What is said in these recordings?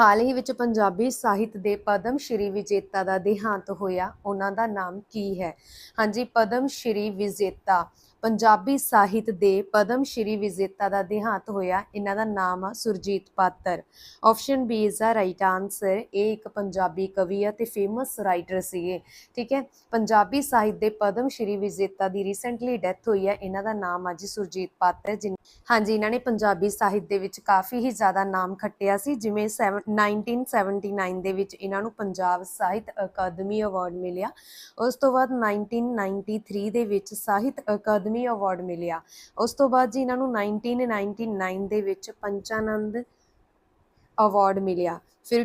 ਹਾਲ ਹੀ ਵਿੱਚ ਪੰਜਾਬੀ ਸਾਹਿਤ ਦੇ ਪਦਮ ਸ਼੍ਰੀ ਵਿਜੇਤਾ ਦਾ ਦੇਹਾਂਤ ਹੋਇਆ, ਉਹਨਾਂ ਦਾ ਨਾਮ ਕੀ ਹੈ? ਹਾਂਜੀ, ਪਦਮ ਸ਼੍ਰੀ ਵਿਜੇਤਾ ਪੰਜਾਬੀ ਸਾਹਿਤ ਦੇ ਪਦਮ ਸ਼੍ਰੀ ਵਿਜੇਤਾ ਦਾ ਦੇਹਾਂਤ ਹੋਇਆ। ਇਹਨਾਂ ਦਾ ਨਾਮ ਆ Surjit Patar. Option B is the right answer ਇਹ ਇੱਕ ਪੰਜਾਬੀ ਕਵੀ ਅਤੇ ਫੇਮਸ ਰਾਈਟਰ ਸੀਗੇ। ਠੀਕ ਹੈ? ਪੰਜਾਬੀ ਸਾਹਿਤ ਦੇ ਪਦਮ ਸ਼੍ਰੀ ਵਿਜੇਤਾ ਦੀ ਰੀਸੈਂਟਲੀ ਡੈਥ ਹੋਈ ਹੈ ਇਹਨਾਂ ਦਾ ਨਾਮ ਆ ਜੀ ਸੁਰਜੀਤ ਪਾਤਰ ਜਿਨ ਹਾਂਜੀ, ਇਹਨਾਂ ਨੇ ਪੰਜਾਬੀ ਸਾਹਿਤ ਦੇ ਵਿੱਚ ਕਾਫੀ ਹੀ ਜ਼ਿਆਦਾ ਨਾਮ ਖੱਟਿਆ ਸੀ। ਜਿਵੇਂ seven- 1979 ਦੇ ਵਿੱਚ ਇਹਨਾਂ ਨੂੰ ਪੰਜਾਬ ਸਾਹਿਤ ਅਕਾਦਮੀ ਅਵਾਰਡ ਮਿਲਿਆ। ਉਸ ਤੋਂ ਬਾਅਦ 1993 ਦੇ ਵਿੱਚ ਸਾਹਿਤ ਅਕਾਦਮੀ ਅਵਾਰਡ ਮਿਲਿਆ। ਉਸ ਤੋਂ ਬਾਅਦ ਜੀ ਇਹਨਾਂ ਨੂੰ 1999 ਦੇ ਵਿੱਚ ਪੰਚਾਨੰਦ ਅਵਾਰਡ ਮਿਲਿਆ। ਫਿਰ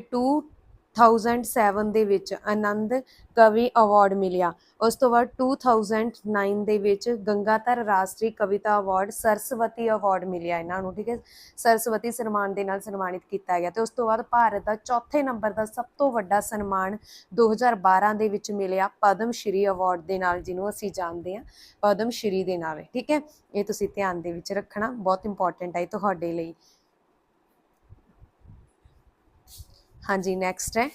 2007 ਦੇ ਵਿੱਚ ਆਨੰਦ ਕਵੀ ਅਵਾਰਡ ਮਿਲਿਆ। ਉਸ ਤੋਂ ਬਾਅਦ 2009 ਦੇ ਵਿੱਚ ਗੰਗਾਧਰ ਰਾਸ਼ਟਰੀ ਕਵਿਤਾ ਅਵਾਰਡ ਸਰਸਵਤੀ ਅਵਾਰਡ ਮਿਲਿਆ ਇਹਨਾਂ ਨੂੰ, ਠੀਕ ਹੈ? ਸਰਸਵਤੀ ਸਨਮਾਨ ਦੇ ਨਾਲ ਸਨਮਾਨਿਤ ਕੀਤਾ ਗਿਆ ਤੇ ਉਸ ਤੋਂ ਬਾਅਦ ਭਾਰਤ ਦਾ ਚੌਥੇ ਨੰਬਰ ਦਾ ਸਭ ਤੋਂ ਵੱਡਾ ਸਨਮਾਨ 2012 ਦੇ ਵਿੱਚ ਮਿਲਿਆ ਪਦਮ ਸ਼੍ਰੀ ਅਵਾਰਡ ਦੇ ਨਾਲ, ਜਿਹਨੂੰ ਅਸੀਂ ਜਾਣਦੇ ਹਾਂ ਪਦਮ ਸ਼੍ਰੀ ਦੇ ਨਾਲ। ਠੀਕ ਹੈ? ਇਹ ਤੁਸੀਂ ਧਿਆਨ ਦੇ ਵਿੱਚ ਰੱਖਣਾ, ਬਹੁਤ ਇੰਪੋਰਟੈਂਟ ਹੈ ਇਹ ਤੁਹਾਡੇ ਲਈ। ਹਾਂਜੀ ਨੈਕਸਟ ਹੈ।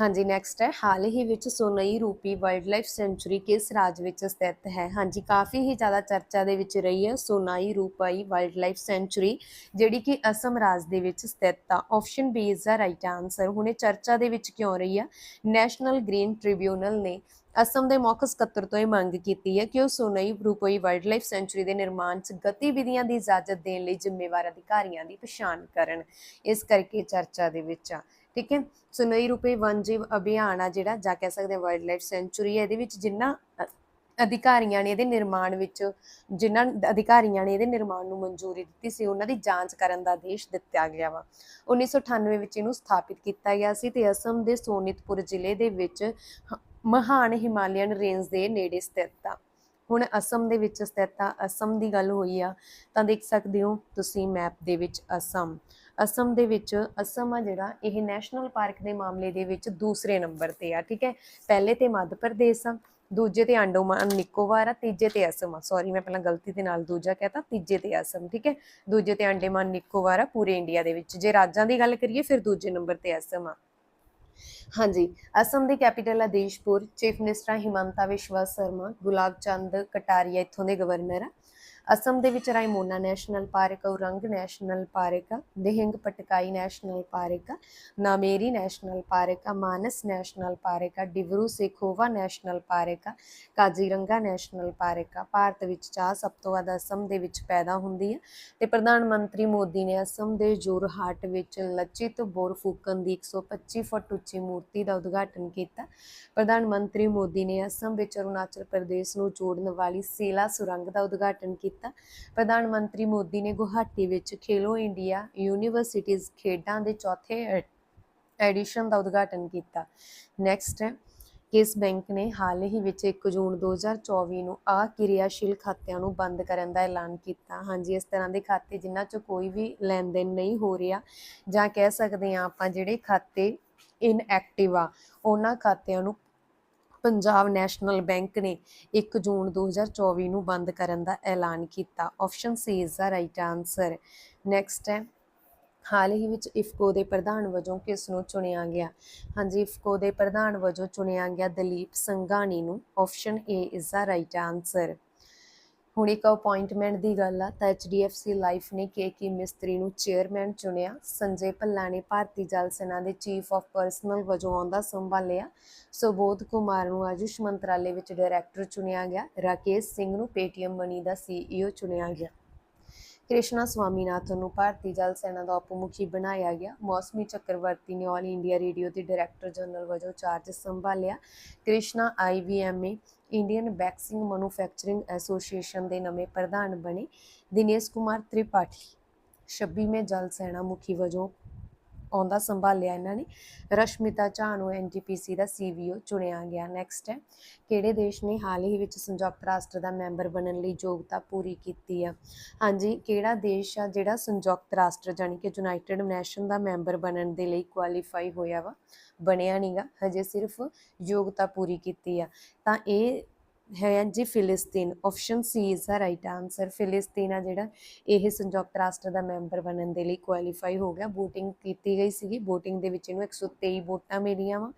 ਹਾਂਜੀ ਨੈਕਸਟ ਹੈ। ਹਾਲ ਹੀ ਵਿੱਚ ਸੋਨਈ ਰੂਪੀ ਵਾਈਲਡਲਾਈਫ ਸੈਂਚੁਰੀ ਕਿਸ ਰਾਜ ਵਿੱਚ ਸਥਿਤ ਹੈ? ਹਾਂਜੀ, ਕਾਫੀ ਹੀ ਜ਼ਿਆਦਾ ਚਰਚਾ ਦੇ ਵਿੱਚ ਰਹੀ ਹੈ ਸੋਨਾਈ ਰੂਪਈ ਵਾਈਲਡਲਾਈਫ ਸੈਂਚੁਰੀ ਜਿਹੜੀ ਕਿ ਅਸਮ ਰਾਜ ਦੇ ਵਿੱਚ ਸਥਿਤ ਆ। Option B is the right answer ਹੁਣੇ ਚਰਚਾ ਦੇ ਵਿੱਚ ਕਿਉਂ ਰਹੀ ਆ? ਨੈਸ਼ਨਲ ਗ੍ਰੀਨ ਟ੍ਰਿਬਿਊਨਲ ਨੇ ਅਸਮ ਦੇ ਮੁੱਖ ਸਕੱਤਰ ਤੋਂ ਇਹ ਮੰਗ ਕੀਤੀ ਹੈ ਕਿ ਉਹ ਸੋਨਈ ਰੂਪਈ ਵਾਈਲਡਲਾਈਫ ਸੈਂਚੁਰੀ ਦੇ ਨਿਰਮਾਣ 'ਚ ਗਤੀਵਿਧੀਆਂ ਦੀ ਇਜਾਜ਼ਤ ਦੇਣ ਲਈ ਜ਼ਿੰਮੇਵਾਰ ਅਧਿਕਾਰੀਆਂ ਦੀ ਪਛਾਣ ਕਰਨ। ਇਸ ਕਰਕੇ ਚਰਚਾ ਦੇ ਵਿੱਚ ਆ। ਠੀਕ ਹੈ? ਸੁਨਈ ਰੂਪੇ ਵਨ ਅਭਿਆਨ ਆ ਜਿਹੜਾ, ਜਾਂ ਕਹਿ ਸਕਦੇ ਵਾਈਲਡ ਲਾਈਫ ਸੈਂਚੁਰੀ ਹੈ, ਇਹਦੇ ਵਿੱਚ ਜਿੰਨਾ ਅਧਿਕਾਰੀਆਂ ਨੇ ਇਹਦੇ ਨਿਰਮਾਣ ਵਿੱਚ ਜਿਨ੍ਹਾਂ ਅਧਿਕਾਰੀਆਂ ਨੇ ਇਹਦੇ ਨਿਰਮਾਣ ਨੂੰ ਮਨਜ਼ੂਰੀ ਦਿੱਤੀ ਸੀ, ਉਹਨਾਂ ਦੀ ਜਾਂਚ ਕਰਨ ਦਾ ਆਦੇਸ਼ ਦਿੱਤਾ ਗਿਆ ਵਾ। 1998 ਵਿੱਚ ਇਹਨੂੰ ਸਥਾਪਿਤ ਕੀਤਾ ਗਿਆ ਸੀ ਤੇ ਅਸਮ ਦੇ ਸੋਨਿਤਪੁਰ ਜ਼ਿਲ੍ਹੇ ਦੇ ਵਿੱਚ ਮਹਾਨ ਹਿਮਾਲਯਨ ਰੇਂਜ ਦੇ ਨੇੜੇ ਸਥਿਤ ਆ। ਹੁਣ ਅਸਮ ਦੇ ਵਿੱਚ ਸਥਿਤ ਆ, ਅਸਮ ਦੀ ਗੱਲ ਹੋਈ ਆ, ਤਾਂ ਦੇਖ ਸਕਦੇ ਹੋ ਤੁਸੀਂ ਮੈਪ ਦੇ ਵਿੱਚ ਅਸਮ। ਅਸਮ ਦੇ ਵਿੱਚ, ਅਸਮ ਆ ਜਿਹੜਾ, ਇਹ ਨੈਸ਼ਨਲ ਪਾਰਕ ਦੇ ਮਾਮਲੇ ਦੇ ਵਿੱਚ ਦੂਸਰੇ ਨੰਬਰ ਤੇ ਆ, ਠੀਕ ਹੈ? ਪਹਿਲੇ ਤੇ ਮੱਧ ਪ੍ਰਦੇਸ਼ ਆ, ਦੂਜੇ ਤੇ ਅੰਡੋਮਾਨ ਨਿਕੋਬਾਰ ਆ, ਤੀਜੇ ਤੇ ਅਸਮ ਆ। ਸੌਰੀ ਮੈਂ ਪਹਿਲਾਂ ਗਲਤੀ ਦੇ ਨਾਲ ਦੂਜਾ ਕਹਿਤਾ, ਤੀਜੇ ਤੇ ਅਸਮ, ਠੀਕ ਹੈ? ਦੂਜੇ ਤੇ ਅੰਡੇਮਾਨ ਨਿਕੋਬਾਰ ਆ, ਪੂਰੇ ਇੰਡੀਆ ਦੇ ਵਿੱਚ। ਜੇ ਰਾਜਾਂ ਦੀ ਗੱਲ ਕਰੀਏ, ਫਿਰ ਦੂਜੇ ਨੰਬਰ ਤੇ ਅਸਮ ਆ। ਹਾਂਜੀ, ਅਸਮ ਦੀ ਕੈਪੀਟਲ ਹੈ ਦੇਸ਼ਪੁਰ, ਚੀਫ ਮਿਨਿਸਟਰ ਹਿਮੰਤਾ ਵਿਸ਼ਵਾ ਸ਼ਰਮਾ, ਗੁਲਾਬ ਚੰਦ ਕਟਾਰੀਆ ਇੱਥੋਂ ਦੇ ਗਵਰਨਰ ਆ। ਅਸਮ ਦੇ ਵਿੱਚ Raimona national park, Aurang national park ਆ ਦਿਹਿੰਗ ਪਟਕਾਈ ਨੈਸ਼ਨਲ ਪਾਰਕ ਆ ਨਾਮੇਰੀ ਨੈਸ਼ਨਲ ਪਾਰਕ ਆ ਮਾਨਸ ਨੈਸ਼ਨਲ ਪਾਰਕ ਆ ਡਿਬਰੂ ਸੇਖੋਵਾ ਨੈਸ਼ਨਲ ਪਾਰਕ ਆ ਕਾਜ਼ੀਰੰਗਾ ਨੈਸ਼ਨਲ ਪਾਰਕ। ਆ ਭਾਰਤ ਵਿੱਚ ਚਾਹ ਸਭ ਤੋਂ ਵੱਧ ਅਸਮ ਦੇ ਵਿੱਚ ਪੈਦਾ ਹੁੰਦੀ ਹੈ ਤੇ ਪ੍ਰਧਾਨ ਮੰਤਰੀ ਮੋਦੀ ਨੇ ਅਸਮ ਦੇ ਜੋਰਹਾਟ ਵਿੱਚ ਲਚਿਤ ਬੋਰਫੂਕਨ ਦੀ 125 ਫੁੱਟ ਉੱਚੀ ਮੂਰਤੀ ਦਾ ਉਦਘਾਟਨ ਕੀਤਾ। ਪ੍ਰਧਾਨ ਮੰਤਰੀ ਮੋਦੀ ਨੇ ਅਸਮ ਵਿੱਚ ਅਰੁਣਾਚਲ ਪ੍ਰਦੇਸ਼ ਨੂੰ ਜੋੜਨ ਵਾਲੀ ਸੇਲਾ ਸੁਰੰਗ ਦਾ ਉਦਘਾਟਨ ਕੀਤਾ। ਪ੍ਰਧਾਨ ਮੰਤਰੀ ਮੋਦੀ ਨੇ ਗੁਹਾਟੀ ਵਿੱਚ ਖੇਲੋ ਇੰਡੀਆ ਯੂਨੀਵਰਸਿਟੀਜ਼ ਖੇਡਾਂ ਦੇ ਚੌਥੇ ਐਡੀਸ਼ਨ ਦਾ ਉਦਘਾਟਨ ਕੀਤਾ। ਨੈਕਸਟ ਹੈ ਕਿਸ ਬੈਂਕ ਨੇ ਹਾਲ ਹੀ ਵਿੱਚ 1 ਜੂਨ 2024 ਨੂੰ ਅਕਿਰਿਆਸ਼ੀਲ ਖਾਤਿਆਂ ਨੂੰ ਬੰਦ ਕਰਨ ਦਾ ਐਲਾਨ ਕੀਤਾ। ਹਾਂਜੀ, ਇਸ ਤਰ੍ਹਾਂ ਦੇ ਖਾਤੇ ਜਿਨ੍ਹਾਂ 'ਚ ਕੋਈ ਵੀ ਲੈਣ ਦੇਣ ਨਹੀਂ ਹੋ ਰਿਹਾ ਜਾਂ ਕਹਿ ਸਕਦੇ ਹਾਂ ਆਪਾਂ ਜਿਹੜੇ ਖਾਤੇ ਇਨਐਕਟਿਵ ਆ, ਉਹਨਾਂ ਖਾਤਿਆਂ ਨੂੰ ਪੰਜਾਬ ਨੈਸ਼ਨਲ ਬੈਂਕ ਨੇ 1 ਜੂਨ 2024 ਨੂੰ ਬੰਦ ਕਰਨ ਦਾ ਐਲਾਨ ਕੀਤਾ। Option C is the right answer next ਹੈ। ਹਾਲ ਹੀ ਵਿੱਚ ਇਫਕੋ ਦੇ ਪ੍ਰਧਾਨ ਵਜੋਂ ਕਿਸ ਨੂੰ ਚੁਣਿਆ ਗਿਆ? ਹਾਂਜੀ ਇਫਕੋ ਦੇ ਪ੍ਰਧਾਨ ਵਜੋਂ ਚੁਣਿਆ ਗਿਆ ਦਲੀਪ ਸੰਘਾਣੀ ਨੂੰ। Option A is the right answer ਹੁਣ ਇੱਕ ਅਪਾਇੰਟਮੈਂਟ ਦੀ ਗੱਲ ਆ, ਤਾਂ HDFC ਲਾਈਫ ਨੇ ਕੇਕੀ ਮਿਸਤਰੀ ਨੂੰ ਚੇਅਰਮੈਨ ਚੁਣਿਆ, ਸੰਜੇ ਭੱਲਾ ਨੇ ਭਾਰਤੀ ਜਲ ਸੈਨਾ ਦੇ ਚੀਫ ਆਫ ਪਰਸਨਲ ਵਜੋਂ ਆਉਂਦਾ ਸੰਭਾਲਿਆ। ਸੁਬੋਧ ਕੁਮਾਰ ਨੂੰ ਆਯੁਸ਼ ਮੰਤਰਾਲੇ ਵਿੱਚ ਡਾਇਰੈਕਟਰ ਚੁਣਿਆ ਗਿਆ, ਰਾਕੇਸ਼ ਸਿੰਘ ਨੂੰ ਪੇਟੀਐਮ ਮਨੀ ਦਾ CEO ਚੁਣਿਆ ਗਿਆ। ਕ੍ਰਿਸ਼ਨਾ ਸਵਾਮੀਨਾਥਨ ਨੂੰ ਭਾਰਤੀ ਜਲ ਸੈਨਾ ਦਾ ਉਪ ਮੁਖੀ ਬਣਾਇਆ ਗਿਆ। ਮੌਸਮੀ ਚੱਕਰਵਰਤੀ ਨੇ ਆਲ ਇੰਡੀਆ ਰੇਡੀਓ ਦੇ ਡਾਇਰੈਕਟਰ ਜਨਰਲ ਵਜੋਂ ਚਾਰਜ ਸੰਭਾਲਿਆ। Krishna IVMA Indian vaccine manufacturing association ਦੇ ਨਵੇਂ ਪ੍ਰਧਾਨ ਬਣੇ ਦਿਨੇਸ਼ ਕੁਮਾਰ ਤ੍ਰਿਪਾਠੀ। 26ਵੇਂ ਜਲ ਸੈਨਾ ਮੁਖੀ ਵਜੋਂ ਆਉਂਦਾ ਸੰਭਾਲਿਆ ਇਹਨਾਂ ਨੇ। ਰਸ਼ਮਿਤਾ ਝਾ ਨੂੰ ਐਨਟੀਪੀਸੀ ਦਾ ਸੀਵੀਓ ਚੁਣਿਆ ਗਿਆ। ਨੈਕਸਟ ਹੈ। ਕਿਹੜੇ ਦੇਸ਼ ਨੇ ਹਾਲ ਹੀ ਵਿੱਚ ਸੰਯੁਕਤ ਰਾਸ਼ਟਰ ਦਾ ਮੈਂਬਰ ਬਣਨ ਲਈ ਯੋਗਤਾ ਪੂਰੀ ਕੀਤੀ ਆ ਹਾਂਜੀ, ਕਿਹੜਾ ਦੇਸ਼ ਆ ਜਿਹੜਾ ਸੰਯੁਕਤ ਰਾਸ਼ਟਰ ਜਾਣੀ ਕਿ ਯੂਨਾਈਟਿਡ ਨੈਸ਼ਨ ਦਾ ਮੈਂਬਰ ਬਣਨ ਦੇ ਲਈ ਕੁਆਲੀਫਾਈ ਹੋਇਆ ਵਾ? ਬਣਿਆ ਨਹੀਂਗਾ ਹਜੇ ਸਿਰਫ ਯੋਗਤਾ ਪੂਰੀ ਕੀਤੀ ਆ। ਤਾਂ ਇਹ ਹੈ ਜੀ ਫਿਲਿਸਤੀਨ option C is the right answer ਫਿਲਿਸਤੀਨ ਆ ਜਿਹੜਾ, ਇਹ ਸੰਯੁਕਤ ਰਾਸ਼ਟਰ ਦਾ ਮੈਂਬਰ ਬਣਨ ਦੇ ਲਈ ਕੁਆਲੀਫਾਈ ਹੋ ਗਿਆ। VOTING ਕੀਤੀ ਗਈ ਸੀਗੀ। VOTING ਦੇ ਵਿੱਚ ਇਹਨੂੰ 123 ਵੋਟਾਂ ਮਿਲੀਆਂ ਵਾ।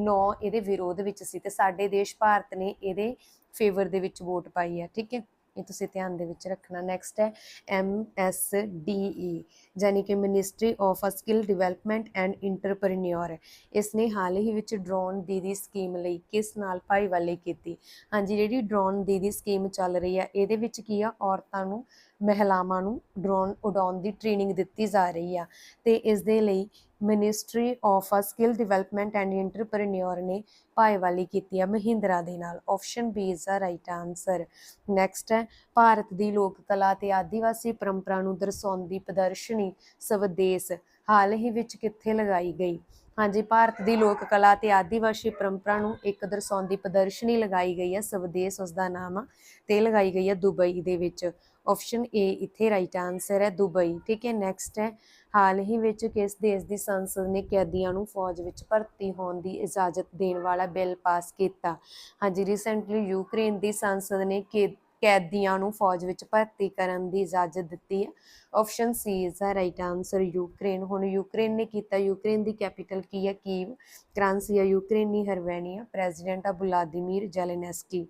9 ਇਹਦੇ ਵਿਰੋਧ ਵਿੱਚ ਸੀ ਤੇ ਸਾਡੇ ਦੇਸ਼ ਭਾਰਤ ਨੇ ਇਹਦੇ ਫੇਵਰ ਦੇ ਵਿੱਚ ਵੋਟ ਪਾਈ ਆ, ਠੀਕ ਹੈ? ਇਹ ਤੁਸੀਂ ਧਿਆਨ ਦੇ ਵਿੱਚ ਰੱਖਣਾ। ਨੈਕਸਟ ਹੈ ਐਮ ਐਸ ਡੀ ਈ ਯਾਨੀ ਕਿ ministry of skill development and entrepreneur ਇਸ ਨੇ ਹਾਲ ਹੀ ਵਿੱਚ ਡਰੋਨ ਦੀਦੀ ਸਕੀਮ ਲਈ ਕਿਸ ਨਾਲ ਭਾਈਵਾਲੀ ਕੀਤੀ? ਹਾਂਜੀ, ਜਿਹੜੀ ਡਰੋਨ ਦੀਦੀ ਸਕੀਮ ਚੱਲ ਰਹੀ ਆ ਇਹਦੇ ਵਿੱਚ ਕੀ ਆ? ਔਰਤਾਂ ਨੂੰ, ਮਹਿਲਾਵਾਂ ਨੂੰ ਡਰੋਨ ਉਡਾਉਣ ਦੀ ਟ੍ਰੇਨਿੰਗ ਦਿੱਤੀ ਜਾ ਰਹੀ ਆ। ਤੇ ਇਸ ਦੇ ਲਈ ministry of skill development and entrepreneur ਨੇ ਭਾਈਵਾਲੀ ਕੀਤੀ ਆ ਮਹਿੰਦਰਾ ਦੇ ਨਾਲ। Option B is the right answer next ਹੈ, ਭਾਰਤ ਦੀ ਲੋਕ ਕਲਾ ਤੇ ਆਦੀਵਾਸੀ ਪਰੰਪਰਾ ਨੂੰ ਦਰਸਾਉਂਦੀ ਪ੍ਰਦਰਸ਼ਨੀ ਸਵਦੇਸ। ਹਾਲ ਹੀ ਵਿੱਚ ਕਿੱਥੇ ਲਗਾਈ ਗਈ? ਹਾਂਜੀ, ਭਾਰਤ ਦੀ ਲੋਕ ਕਲਾ ਤੇ ਆਦੀਵਾਸੀ ਪਰੰਪਰਾ ਨੂੰ ਇੱਕ ਦਰਸਾਉਂਦੀ ਪ੍ਰਦਰਸ਼ਨੀ ਲਗਾਈ ਗਈ ਹੈ ਸਵਦੇਸ ਉਸ ਦਾ ਨਾਮ ਆ। ਤੇ ਲਗਾਈ ਗਈ ਹੈ ਦੁਬਈ ਦੇ ਵਿੱਚ। ਆਪਸ਼ਨ ਏ ਇੱਥੇ ਰਾਈਟ ਆਨਸਰ ਹੈ, ਦੁਬਈ। ਠੀਕ ਹੈ ਨੈਕਸਟ ਹੈ। ਹਾਲ ਹੀ ਵਿੱਚ ਕਿਸ ਦੇਸ਼ ਦੀ ਸੰਸਦ ਨੇ ਕੈਦੀਆਂ ਨੂੰ ਫੌਜ ਵਿੱਚ ਭਰਤੀ ਹੋਣ ਦੀ ਇਜਾਜ਼ਤ ਦੇਣ ਵਾਲਾ ਬਿੱਲ ਪਾਸ ਕੀਤਾ? ਹਾਂਜੀ ਰੀਸੈਂਟਲੀ ਯੂਕਰੇਨ ਦੀ ਸੰਸਦ ਨੇ ਕੈ- ਕੈਦੀਆਂ ਨੂੰ ਫੌਜ ਵਿੱਚ ਭਰਤੀ ਕਰਨ ਦੀ ਇਜਾਜ਼ਤ ਦਿੱਤੀ ਹੈ। Option C is the right answer Ukraine. ਹੁਣ ਯੂਕਰੇਨ ਨੇ ਕੀਤਾ, ਯੂਕਰੇਨ ਦੀ ਕੈਪੀਟਲ ਕੀ ਹੈ? ਕੀਵ ਕਰੰਸੀ ਹੈ ਯੂਕਰੇਨੀ ਹਰਵੈਨੀਆ ਪ੍ਰੈਜ਼ੀਡੈਂਟ ਆ ਬੁਲਾਦੀਮੀਰ ਜ਼ੈਲੇਨਸਕੀ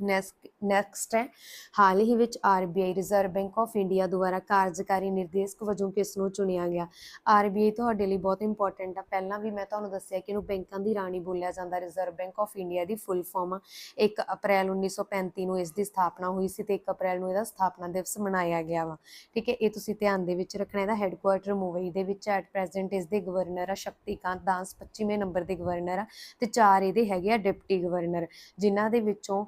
ਨੈਕਸਟ ਹੈ। ਹਾਲ ਹੀ ਵਿੱਚ RBI reserve bank of India ਦੁਆਰਾ ਕਾਰਜਕਾਰੀ ਨਿਰਦੇਸ਼ਕ ਵਜੋਂ ਕਿਸ ਨੂੰ ਚੁਣਿਆ ਗਿਆ? ਆਰਬੀਆਈ ਤੁਹਾਡੇ ਲਈ ਬਹੁਤ ਇੰਪੋਰਟੈਂਟ ਆ। ਪਹਿਲਾਂ ਵੀ ਮੈਂ ਤੁਹਾਨੂੰ ਦੱਸਿਆ ਕਿ ਇਹਨੂੰ ਬੈਂਕਾਂ ਦੀ ਰਾਣੀ ਬੋਲਿਆ ਜਾਂਦਾ। ਰਿਜ਼ਰਵ ਬੈਂਕ ਆਫ ਇੰਡੀਆ ਦੀ ਫੁੱਲ ਫਾਰਮ 1 ਅਪ੍ਰੈਲ 1935 ਨੂੰ ਇਸ ਦੀ ਸਥਾਪਨਾ ਹੋਈ ਸੀ ਤੇ 1 ਅਪ੍ਰੈਲ ਨੂੰ ਇਹਦਾ ਸਥਾਪਨਾ ਦਿਵਸ ਮਨਾਇਆ ਗਿਆ ਵਾ। ਠੀਕ ਹੈ, ਇਹ ਤੁਸੀਂ ਧਿਆਨ ਦੇ ਵਿੱਚ ਰੱਖਣਾ। ਇਹਦਾ ਹੈੱਡਕੁਆਰਟਰ ਮੁੰਬਈ ਦੇ ਵਿੱਚ ਐਟ ਪ੍ਰੈਜ਼ੈਂਟ ਇਸ ਦੇ ਗਵਰਨਰ ਆ ਸ਼ਕਤੀਕਾਂਤ ਦਾਸ 25ਵੇਂ ਨੰਬਰ ਦੇ ਗਵਰਨਰ ਆ ਤੇ ਚਾਰ ਇਹਦੇ ਹੈਗੇ ਆ, ਡਿਪਟੀ ਗਵਰਨਰ ਜਿਨ੍ਹਾਂ ਦੇ ਵਿੱਚੋਂ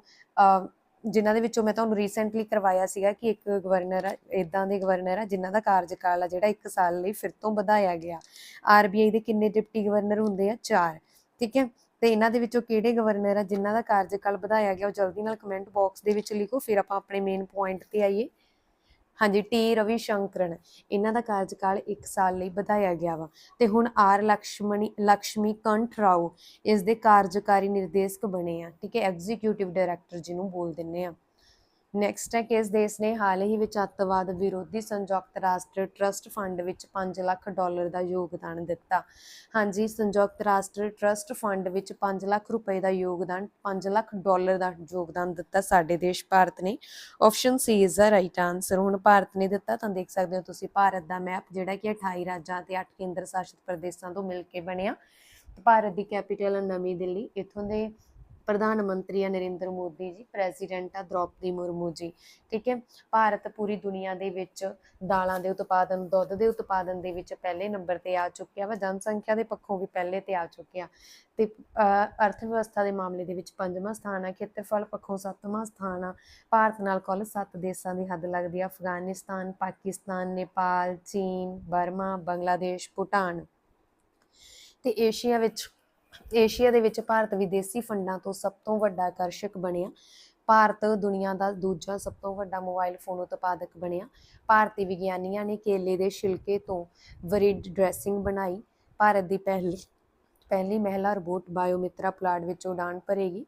ਜਿਨ੍ਹਾਂ ਦੇ ਵਿੱਚੋਂ ਮੈਂ ਤੁਹਾਨੂੰ ਰੀਸੈਂਟਲੀ ਕਰਵਾਇਆ ਸੀਗਾ ਕਿ ਇੱਕ ਗਵਰਨਰ ਆ ਇਦਾਂ ਦੇ ਗਵਰਨਰ ਆ, ਜਿਨ੍ਹਾਂ ਦਾ ਕਾਰਜਕਾਲ ਆ ਜਿਹੜਾ 1 ਸਾਲ ਲਈ ਫਿਰ ਤੋਂ ਵਧਾਇਆ ਗਿਆ। ਆਰਬੀਆਈ ਦੇ ਕਿੰਨੇ ਡਿਪਟੀ ਗਵਰਨਰ ਹੁੰਦੇ ਆ? ਚਾਰ। ਠੀਕ ਹੈ? ਤੇ ਇਹਨਾਂ ਦੇ ਵਿੱਚੋਂ ਕਿਹੜੇ ਗਵਰਨਰ ਆ, ਜਿਨ੍ਹਾਂ ਦਾ ਕਾਰਜਕਾਲ ਵਧਾਇਆ ਗਿਆ, ਉਹ ਜਲਦੀ ਨਾਲ ਕਮੈਂਟ ਬਾਕਸ ਦੇ ਵਿੱਚ ਲਿਖੋ, ਫਿਰ ਆਪਾਂ ਆਪਣੇ ਮੇਨ ਪੁਆਇੰਟ ਤੇ ਆਈਏ। ਹਾਂਜੀ, ਟੀ. ਰਵੀ ਸ਼ੰਕਰਨ ਇਹਨਾਂ ਦਾ ਕਾਰਜਕਾਲ 1 ਸਾਲ ਲਈ ਵਧਾਇਆ ਗਿਆ ਵਾ। ਤੇ ਹੁਣ ਆਰ. ਲਕਸ਼ਮਣੀ, ਲਕਸ਼ਮੀ ਕੰਠ ਰਾਓ ਇਸ ਦੇ ਕਾਰਜਕਾਰੀ ਨਿਰਦੇਸ਼ਕ ਬਣੇ ਆ। ਠੀਕ ਹੈ ਐਗਜ਼ੀਕਿਊਟਿਵ ਡਾਇਰੈਕਟਰ ਜਿਹਨੂੰ ਬੋਲ ਦਿੰਨੇ ਆ। ਨੈਕਸਟ ਹੈ ਕਿ ਇਸ ਦੇਸ਼ ਨੇ ਹਾਲ ਹੀ ਵਿੱਚ ਅੱਤਵਾਦ ਵਿਰੋਧੀ ਸੰਯੁਕਤ ਰਾਸ਼ਟਰ ਟਰਸਟ ਫੰਡ ਵਿੱਚ 5 ਲੱਖ ਡਾਲਰ ਦਾ ਯੋਗਦਾਨ ਦਿੱਤਾ। ਹਾਂਜੀ, ਸੰਯੁਕਤ ਰਾਸ਼ਟਰ ਟਰਸਟ ਫੰਡ ਵਿੱਚ 5 ਲੱਖ ਰੁਪਏ ਦਾ ਯੋਗਦਾਨ 5 ਲੱਖ ਡਾਲਰ ਦਾ ਯੋਗਦਾਨ ਦਿੱਤਾ ਸਾਡੇ ਦੇਸ਼ ਭਾਰਤ ਨੇ। Option C is the right answer ਹੁਣ ਭਾਰਤ ਨੇ ਦਿੱਤਾ, ਤਾਂ ਦੇਖ ਸਕਦੇ ਹੋ ਤੁਸੀਂ ਭਾਰਤ ਦਾ ਮੈਪ ਜਿਹੜਾ ਕਿ 28 ਰਾਜਾਂ ਤੇ 8 ਕੇਂਦਰ ਸ਼ਾਸਿਤ ਪ੍ਰਦੇਸ਼ਾਂ ਤੋਂ ਮਿਲ ਕੇ ਬਣਿਆ। ਭਾਰਤ ਦੀ ਕੈਪੀਟਲ ਨਵੀਂ ਦਿੱਲੀ। ਇੱਥੋਂ ਦੇ ਪ੍ਰਧਾਨ ਮੰਤਰੀ ਆ ਨਰਿੰਦਰ ਮੋਦੀ ਜੀ ਪ੍ਰੈਜ਼ੀਡੈਂਟ ਆ ਦ੍ਰੋਪਦੀ ਮੁਰਮੂ ਜੀ ਠੀਕ ਹੈ? ਭਾਰਤ ਪੂਰੀ ਦੁਨੀਆ ਦੇ ਵਿੱਚ ਦਾਲਾਂ ਦੇ ਉਤਪਾਦਨ ਦੁੱਧ ਦੇ ਉਤਪਾਦਨ ਦੇ ਵਿੱਚ ਪਹਿਲੇ ਨੰਬਰ ਤੇ ਆ ਚੁੱਕਿਆ ਵਾ ਜਨਸੰਖਿਆ ਦੇ ਪੱਖੋਂ ਵੀ ਪਹਿਲੇ ਤੇ ਆ ਚੁੱਕਿਆ। ਤੇ ਅਹ, ਅਰਥ ਵਿਵਸਥਾ ਦੇ ਮਾਮਲੇ ਦੇ ਵਿੱਚ ਪੰਜਵਾਂ ਸਥਾਨ ਆ ਖੇਤਰਫਲ ਪੱਖੋਂ ਸੱਤਵਾਂ ਸਥਾਨ ਆ ਭਾਰਤ ਨਾਲ ਕੁੱਲ 7 ਦੇਸ਼ਾਂ ਦੀ ਹੱਦ ਲੱਗਦੀ ਆ ਅਫਗਾਨਿਸਤਾਨ ਪਾਕਿਸਤਾਨ ਨੇਪਾਲ ਚੀਨ ਬਰਮਾ ਬੰਗਲਾਦੇਸ਼ ਭੂਟਾਨ। ਤੇ ਏਸ਼ੀਆ ਵਿੱਚ ਏਸ਼ੀਆ ਦੇ ਵਿੱਚ ਭਾਰਤ ਵਿਦੇਸ਼ੀ ਫੰਡਾਂ ਤੋਂ ਸਭ ਤੋਂ ਵੱਡਾ ਆਕਰਸ਼ਕ ਬਣਿਆ। ਭਾਰਤ ਦੁਨੀਆ ਦਾ ਦੂਜਾ ਸਭ ਤੋਂ ਵੱਡਾ ਮੋਬਾਈਲ ਫੋਨ ਉਤਪਾਦਕ ਬਣਿਆ। ਭਾਰਤੀ ਵਿਗਿਆਨੀਆਂ ਨੇ ਕੇਲੇ ਦੇ ਛਿਲਕੇ ਤੋਂ ਵਰਿਡ ਡਰੈਸਿੰਗ ਬਣਾਈ। ਭਾਰਤ ਦੀ ਪਹਿਲੀ ਪਹਿਲੀ ਮਹਿਲਾ ਰੋਬੋਟ ਬਾਇਓਮਿਤਰਾ ਪਲਾਟ ਵਿੱਚ ਉਡਾਨ ਭਰੇਗੀ।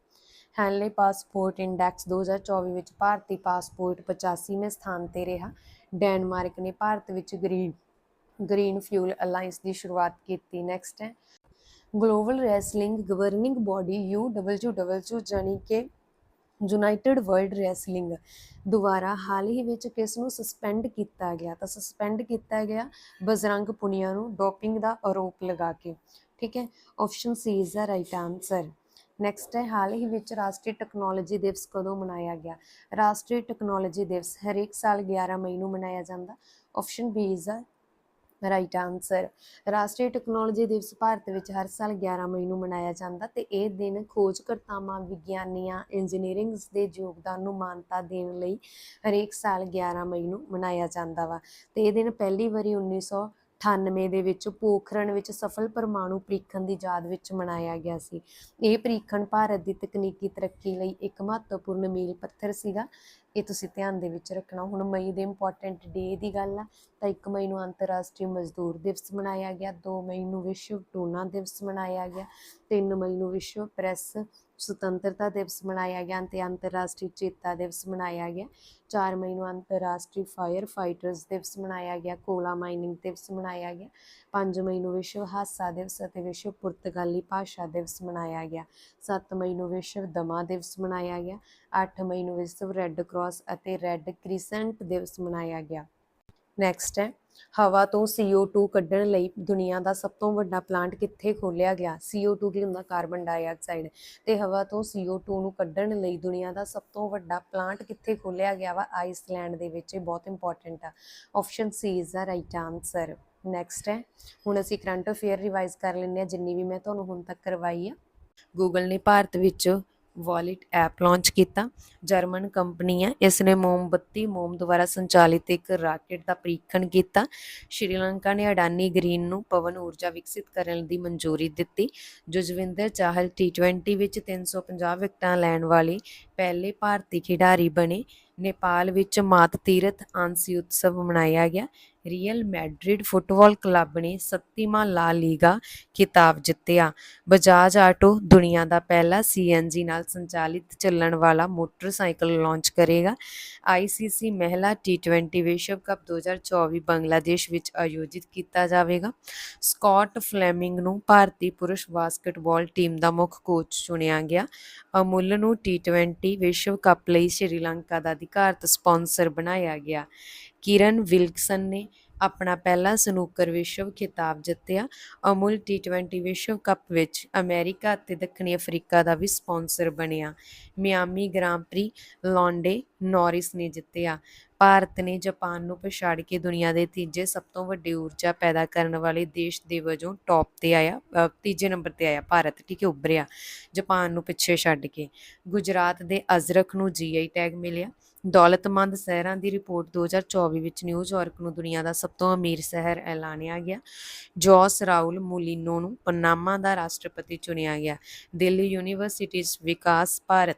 ਹੈਨਲੇ ਪਾਸਪੋਰਟ ਇੰਡੈਕਸ 2024 ਵਿੱਚ ਭਾਰਤੀ ਪਾਸਪੋਰਟ 85ਵੇਂ ਸਥਾਨ ਤੇ ਰਿਹਾ। ਡੈਨਮਾਰਕ ਨੇ ਭਾਰਤ ਵਿੱਚ ਗ੍ਰੀਨ ਗ੍ਰੀਨ ਫਿਊਲ ਅਲਾਈਅੰਸ ਦੀ ਸ਼ੁਰੂਆਤ ਕੀਤੀ। ਨੈਕਸਟ ਹੈ। Global wrestling governing body UWW ਜਾਨੀ ਕਿ ਯੂਨਾਈਟਿਡ ਵਰਲਡ ਰੈਸਲਿੰਗ ਦੁਆਰਾ ਹਾਲ ਹੀ ਵਿੱਚ ਕਿਸ ਨੂੰ ਸਸਪੈਂਡ ਕੀਤਾ ਗਿਆ? ਤਾਂ ਸਸਪੈਂਡ ਕੀਤਾ ਗਿਆ ਬਜਰੰਗ ਪੁਨੀਆ ਨੂੰ ਡੋਪਿੰਗ ਦਾ ਆਰੋਪ ਲਗਾ ਕੇ। ਠੀਕ ਹੈ? Option C is the right answer next ਹੈ, ਹਾਲ ਹੀ ਵਿੱਚ ਰਾਸ਼ਟਰੀ ਟੈਕਨੋਲੋਜੀ ਦਿਵਸ ਕਦੋਂ ਮਨਾਇਆ ਗਿਆ? ਰਾਸ਼ਟਰੀ ਟੈਕਨੋਲੋਜੀ ਦਿਵਸ ਹਰੇਕ ਸਾਲ 11 ਮਈ ਨੂੰ ਮਨਾਇਆ ਜਾਂਦਾ। Option B is the right answer ਰਾਸ਼ਟਰੀ ਟੈਕਨੋਲੋਜੀ ਦਿਵਸ ਭਾਰਤ ਵਿੱਚ ਹਰ ਸਾਲ 11 ਮਈ ਨੂੰ ਮਨਾਇਆ ਜਾਂਦਾ ਤੇ ਇਹ ਦਿਨ ਖੋਜਕਰਤਾਵਾਂ ਵਿਗਿਆਨੀਆਂ ਇੰਜੀਨੀਅਰਿੰਗਸ ਦੇ ਯੋਗਦਾਨ ਨੂੰ ਮਾਨਤਾ ਦੇਣ ਲਈ ਹਰੇਕ ਸਾਲ 11 ਮਈ ਨੂੰ ਮਨਾਇਆ ਜਾਂਦਾ ਵਾ। ਤੇ ਇਹ ਦਿਨ ਪਹਿਲੀ ਵਾਰੀ 1998 ਦੇ ਵਿੱਚ ਪੋਖਰਣ ਵਿੱਚ ਸਫਲ ਪਰਮਾਣੂ ਪ੍ਰੀਖਣ ਦੀ ਯਾਦ ਵਿੱਚ ਮਨਾਇਆ ਗਿਆ ਸੀ। ਇਹ ਪ੍ਰੀਖਣ ਭਾਰਤ ਦੀ ਤਕਨੀਕੀ ਤਰੱਕੀ ਲਈ ਇੱਕ ਮਹੱਤਵਪੂਰਨ ਮੀਲ ਪੱਥਰ ਸੀਗਾ। ਇਹ ਤੁਸੀਂ ਧਿਆਨ ਦੇ ਵਿੱਚ ਰੱਖਣਾ, ਹੁਣ ਮਈ ਦੇ ਇੰਪੋਰਟੈਂਟ ਡੇ ਦੀ ਗੱਲ ਆ, ਤਾਂ 1 ਮਈ ਨੂੰ ਅੰਤਰਰਾਸ਼ਟਰੀ ਮਜ਼ਦੂਰ ਦਿਵਸ ਮਨਾਇਆ ਗਿਆ 2 ਮਈ ਨੂੰ ਵਿਸ਼ਵ ਟੂਨਾ ਦਿਵਸ ਮਨਾਇਆ ਗਿਆ 3 ਮਈ ਨੂੰ ਵਿਸ਼ਵ ਪ੍ਰੈਸ ਸੁਤੰਤਰਤਾ ਦਿਵਸ ਮਨਾਇਆ ਗਿਆ ਤੇ ਅੰਤਰਰਾਸ਼ਟਰੀ ਚੇਤਾ ਦਿਵਸ ਮਨਾਇਆ ਗਿਆ 4 ਮਈ ਨੂੰ ਅੰਤਰਰਾਸ਼ਟਰੀ ਫਾਇਰ ਫਾਈਟਰਸ ਦਿਵਸ ਮਨਾਇਆ ਗਿਆ, ਕੋਲਾ ਮਾਈਨਿੰਗ ਦਿਵਸ ਮਨਾਇਆ ਗਿਆ 5 ਮਈ ਨੂੰ ਵਿਸ਼ਵ ਹਾਸਾ ਦਿਵਸ ਅਤੇ ਵਿਸ਼ਵ ਪੁਰਤਗਾਲੀ ਭਾਸ਼ਾ ਦਿਵਸ ਮਨਾਇਆ ਗਿਆ 7 ਮਈ ਨੂੰ ਵਿਸ਼ਵ ਦਮਾ ਦਿਵਸ ਮਨਾਇਆ ਗਿਆ 8 ਮਈ ਨੂੰ ਵਿਸ਼ਵ ਰੈੱਡ ਕਰਾਸ ਅਤੇ ਰੈੱਡ ਕ੍ਰਿਸੈਂਟ ਦਿਵਸ ਮਨਾਇਆ ਗਿਆ। ਨੈਕਸਟ ਹੈ, ਹਵਾ ਤੋਂ CO2 ਕੱਢਣ ਲਈ ਦੁਨੀਆ ਦਾ ਸਭ ਤੋਂ ਵੱਡਾ ਪਲਾਂਟ ਕਿੱਥੇ ਖੋਲ੍ਹਿਆ ਗਿਆ? CO2 ਕੀ ਹੁੰਦਾ? ਕਾਰਬਨ ਡਾਈਆਕਸਾਈਡ ਤੇ ਹਵਾ ਤੋਂ CO2 ਨੂੰ ਕੱਢਣ ਲਈ ਦੁਨੀਆ ਦਾ ਸਭ ਤੋਂ ਵੱਡਾ ਪਲਾਂਟ ਕਿੱਥੇ ਖੋਲ੍ਹਿਆ ਗਿਆ ਵਾ? ਆਈਸਲੈਂਡ ਦੇ ਵਿੱਚ, ਇਹ ਬਹੁਤ ਇੰਪੋਰਟੈਂਟ ਆ। Option C is the right answer next ਹੈ, ਹੁਣ ਅਸੀਂ ਕਰੰਟ ਅਫੇਅਰ ਰਿਵਾਈਜ਼ ਕਰ ਲੈਂਦੇ ਹਾਂ, ਜਿੰਨੀ ਵੀ ਮੈਂ ਤੁਹਾਨੂੰ ਹੁਣ ਤੱਕ ਕਰਵਾਈ ਆ। ਗੂਗਲ ਨੇ ਭਾਰਤ ਵਿੱਚ ਵਾਲਿਟ ਐਪ ਲਾਂਚ ਕੀਤਾ। ਜਰਮਨ ਕੰਪਨੀ ਹੈ ਇਸ ਨੇ ਮੋਮਬੱਤੀ, ਮੋਮ ਦੁਆਰਾ ਸੰਚਾਲਿਤ ਇੱਕ ਰਾਕੇਟ ਦਾ ਪ੍ਰੀਖਣ ਕੀਤਾ। ਸ਼੍ਰੀਲੰਕਾ ਨੇ ਅਡਾਨੀ ਗ੍ਰੀਨ ਨੂੰ ਪਵਨ ਊਰਜਾ ਵਿਕਸਿਤ ਕਰਨ ਦੀ ਮਨਜ਼ੂਰੀ ਦਿੱਤੀ। ਜੁਜਵਿੰਦਰ ਚਾਹਲ ਟੀ20 ਵਿੱਚ 350 ਵਿਕਟਾਂ ਲੈਣ ਵਾਲੀ ਪਹਿਲੇ ਭਾਰਤੀ ਖਿਡਾਰੀ ਬਣੇ। ਨੇਪਾਲ ਵਿੱਚ ਮਾਤ ਤੀਰਥ ਆਂਸੀ ਉਤਸਵ ਮਨਾਇਆ ਗਿਆ। ਰੀਅਲ ਮੈਡਰਿਡ ਫੁੱਟਬਾਲ ਕਲੱਬ ਨੇ 37ਵਾਂ ਲਾ ਲੀਗਾ ਖਿਤਾਬ ਜਿੱਤਿਆ। ਬਜਾਜ ਆਟੋ ਦੁਨੀਆ ਦਾ ਪਹਿਲਾ ਸੀਐਨਜੀ ਨਾਲ ਸੰਚਾਲਿਤ ਚੱਲਣ ਵਾਲਾ ਮੋਟਰਸਾਈਕਲ ਲਾਂਚ ਕਰੇਗਾ। ਆਈਸੀਸੀ ਮਹਿਲਾ ਟੀ20 ਵਿਸ਼ਵ ਕੱਪ 2024 ਬੰਗਲਾਦੇਸ਼ ਵਿੱਚ ਆਯੋਜਿਤ ਕੀਤਾ ਜਾਵੇਗਾ। ਸਕਾਟ ਫਲੇਮਿੰਗ ਨੂੰ ਭਾਰਤੀ ਪੁਰਸ਼ ਬਾਸਕਟਬਾਲ ਟੀਮ ਦਾ ਮੁੱਖ ਕੋਚ ਚੁਣਿਆ ਗਿਆ। ਅਮੁੱਲ ਨੂੰ ਟੀ20 ਵਿਸ਼ਵ ਕੱਪ ਲਈ ਸ਼੍ਰੀਲੰਕਾ ਦਾ ਅਧਿਕਾਰਤ ਸਪਾਂਸਰ ਬਣਾਇਆ ਗਿਆ। ਕਿਰਨ ਵਿਲਕਸਨ ਨੇ ਆਪਣਾ ਪਹਿਲਾ ਸਨੂਕਰ ਵਿਸ਼ਵ ਖਿਤਾਬ ਜਿੱਤਿਆ। ਅਮੁਲ ਟੀ20 ਵਿਸ਼ਵ ਕੱਪ ਵਿੱਚ ਅਮਰੀਕਾ ਅਤੇ ਦੱਖਣੀ ਅਫਰੀਕਾ ਦਾ ਵੀ ਸਪਾਂਸਰ ਬਣਿਆ। ਮਿਆਮੀ ਗ੍ਰਾਂ ਲੌਂਡੇ, ਨੌਰਿਸ ਨੇ ਜਿੱਤਿਆ। ਭਾਰਤ ਨੇ ਜਾਪਾਨ ਨੂੰ ਪਛਾੜ ਕੇ ਦੁਨੀਆ ਦੇ ਤੀਜੇ ਸਭ ਤੋਂ ਵੱਡੇ ਊਰਜਾ ਪੈਦਾ ਕਰਨ ਵਾਲੇ ਦੇਸ਼ ਦੇ ਵਜੋਂ ਟੌਪ ਤੇ ਆਇਆ ਤੀਜੇ ਨੰਬਰ ਤੇ ਆਇਆ ਭਾਰਤ, ਠੀਕ ਹੈ, ਉੱਭਰਿਆ ਜਾਪਾਨ ਨੂੰ ਪਿੱਛੇ ਛੱਡ ਕੇ। ਗੁਜਰਾਤ ਦੇ ਅਜ਼ਰਕ ਨੂੰ ਜੀਆਈ ਟੈਗ ਮਿਲਿਆ। ਦੌਲਤਮੰਦ ਸ਼ਹਿਰਾਂ ਦੀ ਰਿਪੋਰਟ 2024 ਵਿੱਚ ਨਿਊਯਾਰਕ ਨੂੰ ਦੁਨੀਆ ਦਾ ਸਭ ਤੋਂ ਅਮੀਰ ਸ਼ਹਿਰ ਐਲਾਨਿਆ ਗਿਆ। ਜੋਸ ਰਾਉਲ ਮੁਲੀਨੋ ਨੂੰ ਪਨਾਮਾ ਦਾ ਰਾਸ਼ਟਰਪਤੀ ਚੁਣਿਆ ਗਿਆ। ਦਿੱਲੀ ਯੂਨੀਵਰਸਿਟੀਜ਼ ਵਿਕਾਸ, ਭਾਰਤ